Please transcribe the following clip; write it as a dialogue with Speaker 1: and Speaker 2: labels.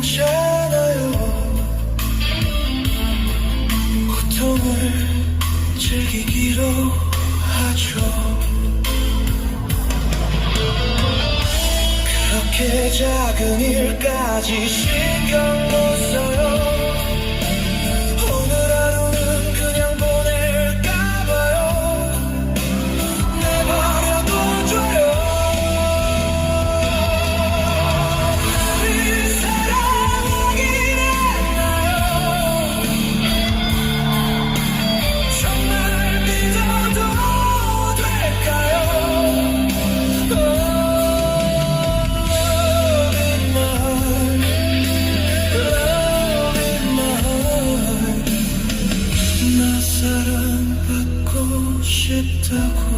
Speaker 1: 괜찮아요. 고통을 즐기기로 하죠. 그렇게 작은 일까지 쉬 值得哭。